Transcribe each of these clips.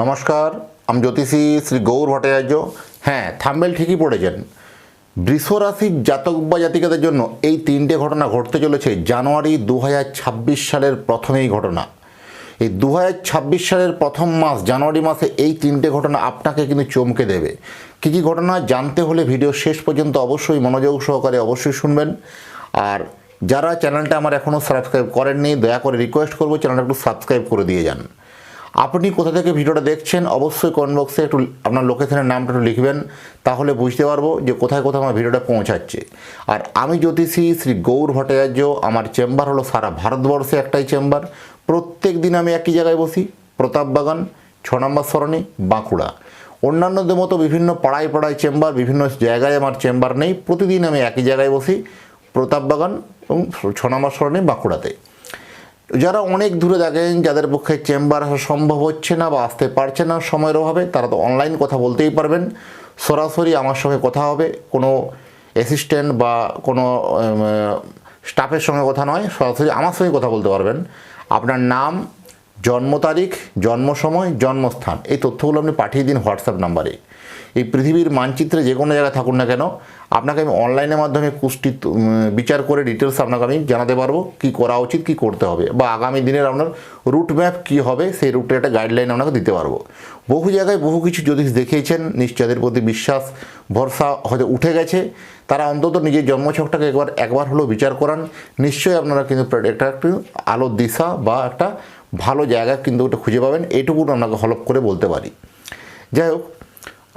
নমস্কার, আমি জ্যোতিষী শ্রী গৌর ভট্টাচার্য। হ্যাঁ থাম্বেল ঠিকই পড়েছেন। বৃষরাশির জাতক বা জাতিকাদের জন্য এই তিনটে ঘটনা ঘটতে চলেছে জানুয়ারি দু হাজার ছাব্বিশ সালের প্রথম এই ঘটনা। এই দু হাজার ছাব্বিশ সালের প্রথম মাস, জানুয়ারি মাসে এই তিনটে ঘটনা আপনাকে কিন্তু চমকে দেবে। কী কী ঘটনা জানতে হলে ভিডিও শেষ পর্যন্ত অবশ্যই মনোযোগ সহকারে অবশ্যই শুনবেন। আর যারা চ্যানেলটা আমার এখনও সাবস্ক্রাইব করেননি, দয়া করে রিকোয়েস্ট করব চ্যানেলটা একটু সাবস্ক্রাইব করে দিয়ে যান। আপনি কোথা থেকে ভিডিওটা দেখছেন, অবশ্যই কমেন্ট বক্সে একটু আপনার লোকেশনের নামটা একটু লিখবেন, তাহলে বুঝতে পারব যে কোথায় কোথায় আমার ভিডিওটা পৌঁছাচ্ছে। আর আমি জ্যোতিষী শ্রী গৌর ভট্টাচার্য, আমার চেম্বার হলো সারা ভারতবর্ষে একটাই চেম্বার প্রত্যেক দিন আমি একই জায়গায় বসি প্রতাপবাগান ছ নম্বর সরণি, বাঁকুড়া। অন্যান্যদের মতো বিভিন্ন পাড়ায় পাড়ায় চেম্বার বিভিন্ন জায়গায় আমার চেম্বার নেই। প্রতিদিন আমি একই জায়গায় বসি প্রতাপবাগান এবং ছ নম্বর সরণি, বাঁকুড়াতে। যারা অনেক দূরে থাকেন যাদের পক্ষে চেম্বার আসা সম্ভব হচ্ছে না বা আসতে পারছে না, সময়ের অভাবে, তারা তো অনলাইন কথা বলতেই পারবেন। সরাসরি আমার সঙ্গে কথা হবে, কোনো অ্যাসিস্ট্যান্ট বা কোনো স্টাফের সঙ্গে কথা নয়, সরাসরি আমার সঙ্গে কথা বলতে পারবেন। আপনার নাম, জন্ম তারিখ, জন্ম সময়, জন্মস্থান, এই তথ্যগুলো আপনি পাঠিয়ে দিন হোয়াটসঅ্যাপ নাম্বারে। এই পৃথিবীর মানচিত্রে যে কোনো জায়গায় থাকুন না কেন, আপনাকে আমি অনলাইনের মাধ্যমে কুষ্টি বিচার করে ডিটেলস আপনাকে আমি জানাতে পারব কি করা উচিত, কি করতে হবে বা আগামী দিনের আপনার রুট ম্যাপ কী হবে, সেই রুটের একটা গাইডলাইন আপনাকে দিতে পারব। বহু জায়গায় বহু কিছু জ্যোতিষ দেখিয়েছেন, নিশ্চয়দের প্রতি বিশ্বাস, ভরসা হয়তো উঠে গেছে। তারা অন্তত নিজের জন্মছকটাকে একবার একবার হলেও বিচার করান। নিশ্চয়ই আপনারা কিন্তু একটা একটু আলোর দিশা বা একটা ভালো জায়গা কিন্তু ওটা খুঁজে পাবেন। এটুকু আপনাকে হলপ করে বলতে পারি। যাই হোক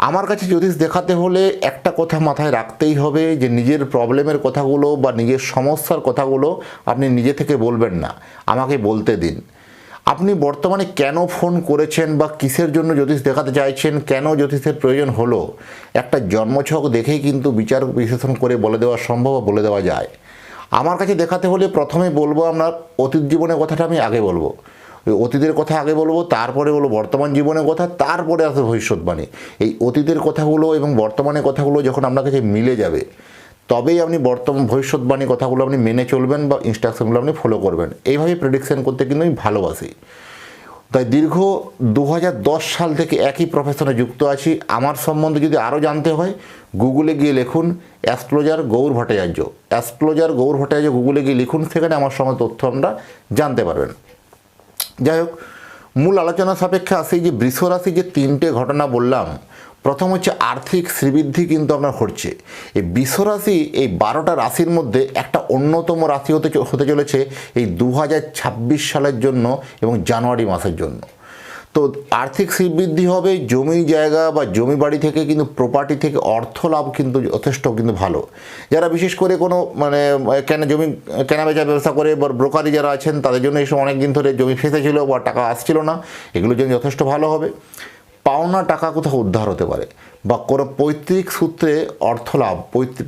আমার কাছে জ্যোতিষ দেখাতে হলে একটা কথা মাথায় রাখতেই হবে যে নিজের প্রবলেমের কথাগুলো বা নিজের সমস্যার কথাগুলো আপনি নিজে থেকে বলবেন না। আমাকে বলতে দিন। আপনি বর্তমানে কেন ফোন করেছেন বা কিসের জন্য জ্যোতিষ দেখাতে চাইছেন, কেন জ্যোতিষের প্রয়োজন হলো, একটা জন্মছক দেখেই কিন্তু বিচার বিশ্লেষণ করে বলে দেওয়া সম্ভব বলে দেওয়া যায়। আমার কাছে দেখাতে হলে প্রথমে বলব আপনার অতীত জীবনের কথাটা আমি আগে বলব। অতীতের কথা আগে বলব, তারপরে বলব, বর্তমান জীবনের কথা, তারপরে আসবে ভবিষ্যৎবাণী। এই অতীতের কথাগুলো এবং বর্তমানের কথাগুলো যখন আপনার কাছে মিলে যাবে, তবেই আপনি বর্তমান ভবিষ্যৎবাণী কথাগুলো আপনি মেনে চলবেন বা ইনস্ট্রাকশনগুলো আপনি ফলো করবেন। এইভাবে প্রেডিকশন করতে কিন্তু আমি ভালোবাসি। তাই দীর্ঘ দু হাজার দশ সাল থেকে একই প্রফেশনে যুক্ত আছি। আমার সম্বন্ধে যদি আরও জানতে হয় গুগলে গিয়ে লিখুন অ্যাস্ট্রোলজার গৌর ভট্টাচার্য অ্যাস্ট্রোলজার গৌর ভট্টাচার্য গুগলে গিয়ে লিখুন, সেখানে আমার সঙ্গে তথ্য আমরা জানতে পারবেন। যাই হোক, মূল আলোচনা সাপেক্ষে আসি যে বৃষ রাশি যে তিনটে ঘটনা বললাম, প্রথম হচ্ছে আর্থিক শ্রীবৃদ্ধি কিন্তু আপনার ঘটছে। এই বিশ্বরাশি এই বারোটা রাশির মধ্যে একটা অন্যতম রাশি হতে হতে চলেছে এই দু হাজার ছাব্বিশ সালের জন্য এবং জানুয়ারি মাসের জন্য। তো আর্থিক শ্রীবৃদ্ধি হবে, জমি জায়গা বা জমি বাড়ি থেকে কিন্তু প্রপার্টি থেকে অর্থ লাভ কিন্তু যথেষ্ট কিন্তু ভালো। যারা বিশেষ করে কোনো মানে কেন জমি, কেনা বেচা ব্যবসা করে বা ব্রোকারি যারা আছেন, তাদের জন্য এসব অনেক দিন ধরে জমি ফেসেছিল বা টাকা আসছিল না। এগুলোর জন্য যথেষ্ট ভালো হবে। পাওনা টাকা কোথাও উদ্ধার হতে পারে বা কোনো পৈতৃক সূত্রে অর্থ লাভ পৈতৃক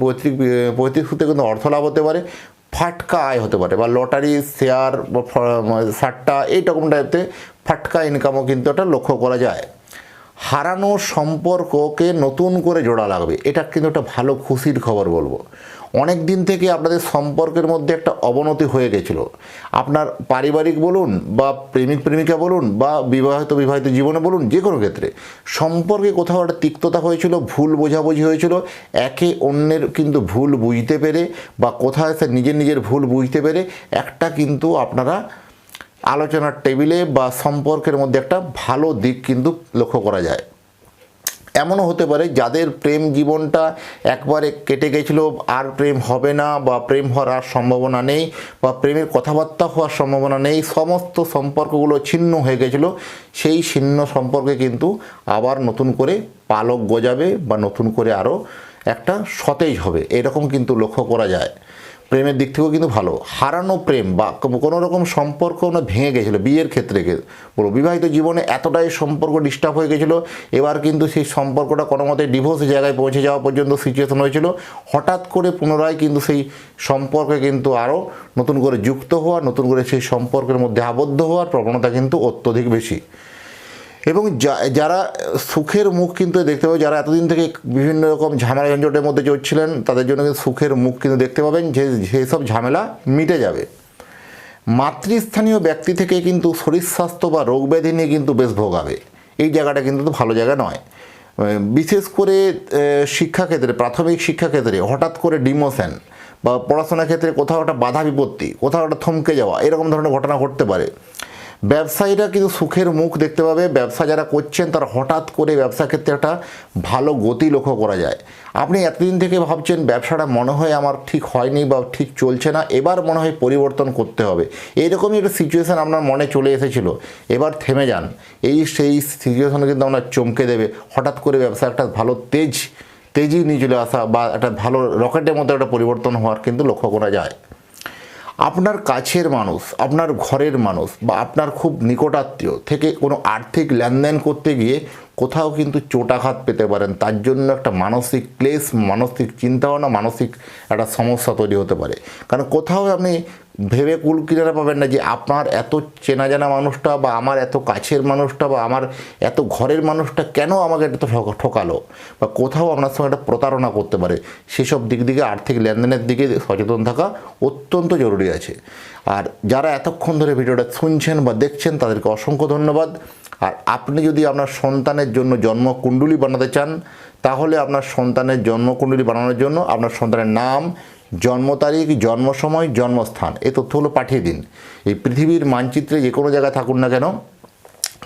পৈতৃক সূত্রে কিন্তু অর্থ লাভ হতে পারে, ফাটকা আয় হতে পারে বা লটারি, শেয়ার বা সাট্টা এইরকম টাইপতে ফাটকা ইনকামও কিন্তু একটা লক্ষ্য করা যায়। হারানো সম্পর্ককে নতুন করে জোড়া লাগবে, এটা কিন্তু একটা ভালো খুশির খবর বলব। অনেক দিন থেকে আপনাদের সম্পর্কের মধ্যে একটা অবনতি হয়ে গেছিল। আপনার পারিবারিক বলুন বা প্রেমিক প্রেমিকা বলুন বা বিবাহিত বিবাহিত জীবনে বলুন, যে কোনো ক্ষেত্রে সম্পর্কে কোথাও একটা তিক্ততা হয়েছিল, ভুল বোঝাবুঝি হয়েছিল, একে অন্যের কিন্তু ভুল বুঝতে পেরে বা কোথাও সে নিজের নিজের ভুল বুঝতে পেরে একটা কিন্তু আপনারা আলোচনার টেবিলে বা সম্পর্কের মধ্যে একটা ভালো দিক কিন্তু লক্ষ্য করা যায়। এমনও হতে পারে যাদের প্রেম জীবনটা একবারে কেটে গেছিল, আর প্রেম হবে না বা প্রেম হওয়ার সম্ভাবনা নেই বা প্রেমের কথাবার্তা হওয়ার সম্ভাবনা নেই, সমস্ত সম্পর্কগুলো ছিন্ন হয়ে গেছিল, সেই ছিন্ন সম্পর্কে কিন্তু আবার নতুন করে পালক গজাবে বা নতুন করে আরও একটা সতেজ হবে। এরকম কিন্তু লক্ষ্য করা যায়। প্রেমের দিক থেকেও কিন্তু ভালো। হারানো প্রেম বা কোনো- রকম সম্পর্ক না ভেঙে গেছিল বিয়ের ক্ষেত্রে বলো বিবাহিত জীবনে এতটাই সম্পর্ক ডিস্টার্ব হয়ে গেছিল, এবার কিন্তু সেই সম্পর্কটা কোনো মতে ডিভোর্সের জায়গায় পৌঁছে যাওয়া পর্যন্ত সিচুয়েশন হয়েছিল। হঠাৎ করে পুনরায় কিন্তু সেই সম্পর্কে কিন্তু আরও নতুন করে যুক্ত হওয়া, নতুন করে সেই সম্পর্কের মধ্যে আবদ্ধ হওয়ার প্রবণতা কিন্তু অত্যধিক বেশি। এবং যারা সুখের মুখ কিন্তু দেখতে পাবে, যারা এতদিন থেকে বিভিন্ন রকম ঝামেলা ঝঞ্ঝটের মধ্যে চলছিলেন তাদের জন্য কিন্তু সুখের মুখ কিন্তু দেখতে পাবেন, যে যেসব ঝামেলা মিটে যাবে। মাতৃস্থানীয় ব্যক্তি থেকে কিন্তু শরীর স্বাস্থ্য বা রোগ ব্যাধি নিয়ে কিন্তু বেশ ভোগাবে। এই জায়গাটা কিন্তু ভালো জায়গা নয়। বিশেষ করে শিক্ষাক্ষেত্রে, প্রাথমিক শিক্ষাক্ষেত্রে, হঠাৎ করে ডিমোশন বা পড়াশোনার ক্ষেত্রে কোথাও একটা বাধা বিপত্তি, কোথাও একটা থমকে যাওয়া, এরকম ধরনের ঘটনা ঘটতে পারে। ব্যবসায়ীরা কিন্তু সুখের মুখ দেখতে পাবে। ব্যবসা যারা করছেন, তারা হঠাৎ করে ব্যবসা ক্ষেত্রে একটা ভালো গতি লক্ষ্য করা যায়। আপনি এতদিন থেকে ভাবছেন, ব্যবসাটা মনে হয় আমার ঠিক হয়নি বা ঠিক চলছে না, এবার মনে হয় পরিবর্তন করতে হবে। এইরকমই একটা সিচুয়েশান আপনার মনে চলে এসেছিল। এবার থেমে যান। এই সেই সিচুয়েশনে কিন্তু আপনার চমকে দেবে। হঠাৎ করে ব্যবসা একটা ভালো তেজ তেজি নিয়ে চলে আসা বা একটা ভালো রকেটের মতো একটা পরিবর্তন হওয়ার কিন্তু লক্ষ্য করা যায়। আপনার কাছের মানুষ, আপনার ঘরের মানুষ বা আপনার খুব নিকটাত্মীয় থেকে কোনো আর্থিক লেনদেন করতে গিয়ে কোথাও কিন্তু চোটাঘাত পেতে পারেন, তার জন্য একটা মানসিক ক্লেশ, মানসিক চিন্তাভাবনা, মানসিক একটা সমস্যা তৈরি হতে পারে। কারণ কোথাও আপনি ভেবে কুল কিনারা পাবেন না যে আপনার এত চেনা জানা মানুষটা বা আমার এত কাছের মানুষটা বা আমার এত ঘরের মানুষটা কেন আমাকে ঠক- ঠকালো? বা কোথাও আপনার সঙ্গে একটা প্রতারণা করতে পারে। সেসব দিক দিকে, আর্থিক লেনদেনের দিকে সচেতন থাকা অত্যন্ত জরুরি আছে। আর যারা এতক্ষণ ধরে ভিডিওটা শুনছেন বা দেখছেন, তাদেরকে অসংখ্য ধন্যবাদ। আর আপনি যদি আপনার সন্তানের জন্য জন্মকুণ্ডলী বানাতে চান, তাহলে আপনার সন্তানের জন্মকুণ্ডলী বানানোর জন্য আপনার সন্তানের নাম জন্ম তারিখ জন্ম সময় জন্মস্থান, এই তথ্যগুলো পাঠিয়ে দিন। এই পৃথিবীর মানচিত্রে যে কোনো জায়গায় থাকুন না কেন,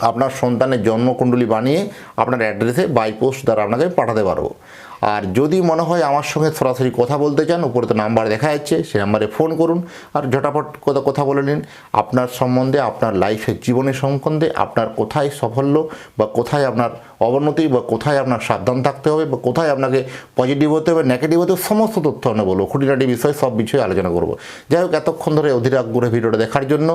আপনার সন্তানের জন্মকুণ্ডলী বানিয়ে আপনার অ্যাড্রেসে বাইপোস্ট দ্বারা আপনাকে পাঠাতে পারব। আর যদি মনে হয় আমার সঙ্গে সরাসরি কথা বলতে চান, উপরে তো নাম্বার দেখা যাচ্ছে, সে নাম্বারে ফোন করুন। আর ঝটাপট কথা কথা বলে নিন। আপনার সম্বন্ধে, আপনার লাইফের জীবনের সম্বন্ধে, আপনার কোথায় সাফল্য বা কোথায় আপনার অবনতি বা কোথায় আপনার সাবধান থাকতে হবে বা কোথায় আপনাকে পজিটিভ হতে হবে নেগেটিভ হতে হবে, সমস্ত তথ্য আমরা বলব। খুঁটিনাটি বিষয়, সব বিষয়ে আলোচনা করব। যাই হোক, এতক্ষণ ধরে অধীর আগ্রহে ভিডিওটা দেখার জন্য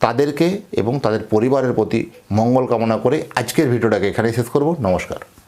তাদেরকে এবং তাদের পরিবারের প্রতি মঙ্গল কামনা করে আজকের ভিডিওটাকে এখানেই শেষ করব। নমস্কার।